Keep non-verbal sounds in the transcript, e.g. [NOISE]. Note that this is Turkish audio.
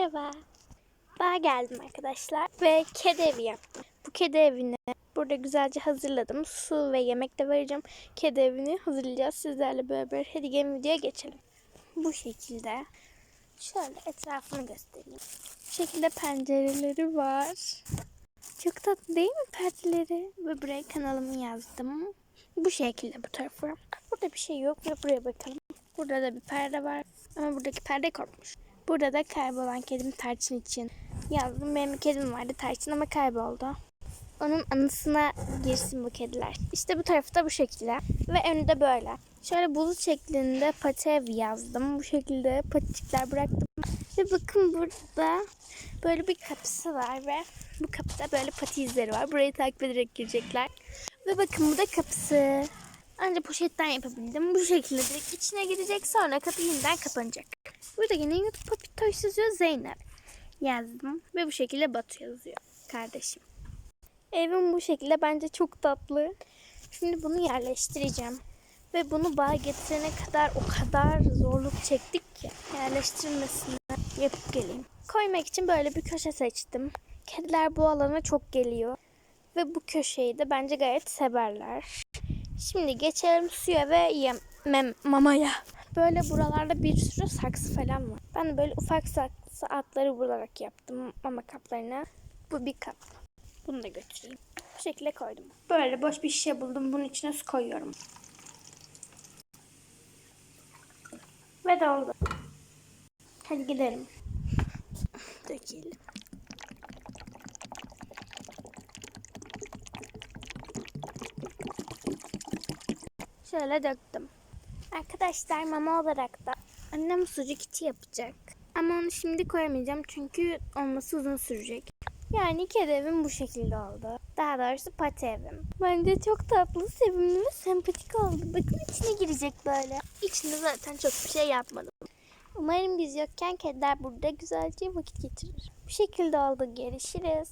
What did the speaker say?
Merhaba. Daha geldim arkadaşlar ve kedi evi yaptım. Bu kedi evini burada güzelce hazırladım. Su ve yemek de vereceğim. Kedi evini hazırlayacağız sizlerle beraber. Hadi gelin videoya geçelim. Bu şekilde. Şöyle etrafını göstereyim. Bu şekilde pencereleri var. Çok tatlı değil mi perdeleri? Ve buraya kanalımı yazdım. Bu şekilde bu tarafa. Burada bir şey yok ve buraya bakalım. Burada da bir perde var. Ama buradaki perde korkmuş. Burada da kaybolan kedim Tarçın için yazdım. Benim kedim vardı Tarçın ama kayboldu. Onun anısına girsin bu kediler. İşte bu tarafı da bu şekilde. Ve önü de böyle. Şöyle bulut şeklinde pati ev yazdım. Bu şekilde paticikler bıraktım. Ve bakın burada böyle bir kapısı var ve bu kapıda böyle pati izleri var. Burayı takip ederek girecekler. Ve bakın bu da kapısı. Ancak poşetten yapabildim. Bu şekilde direkt içine girecek sonra kapı yeniden kapanacak. Burada yine YouTube Papitoş yazıyor Zeynep. Yazdım ve bu şekilde Batu yazıyor. Kardeşim. Evim bu şekilde bence çok tatlı. Şimdi bunu yerleştireceğim. Ve bunu bağa getirene kadar o kadar zorluk çektik ki yerleştirmesini yapıp geleyim. Koymak için böyle bir köşe seçtim. Kediler bu alana çok geliyor. Ve bu köşeyi de bence gayet severler. Şimdi geçelim suya ve yemem mamaya. Böyle buralarda bir sürü saksı falan var. Ben de böyle ufak saksı atları bularak yaptım mama kaplarına. Bu bir kap. Bunu da götüreyim. Bu şekilde koydum. Böyle boş bir şişe buldum. Bunun içine su koyuyorum. Ve doldu. Hadi gidelim. [LAUGHS] Dökelim. Şöyle döktüm. Arkadaşlar mama olarak da annem sucuk içi yapacak. Ama onu şimdi koyamayacağım çünkü olması uzun sürecek. Yani kedi evim bu şekilde oldu. Daha doğrusu pati evim. Bence çok tatlı, sevimli ve sempatik oldu. Bakın içine girecek böyle. İçinde zaten çok bir şey yapmadım. Umarım biz yokken kediler burada güzelce vakit geçirir. Bu şekilde oldu. Görüşürüz.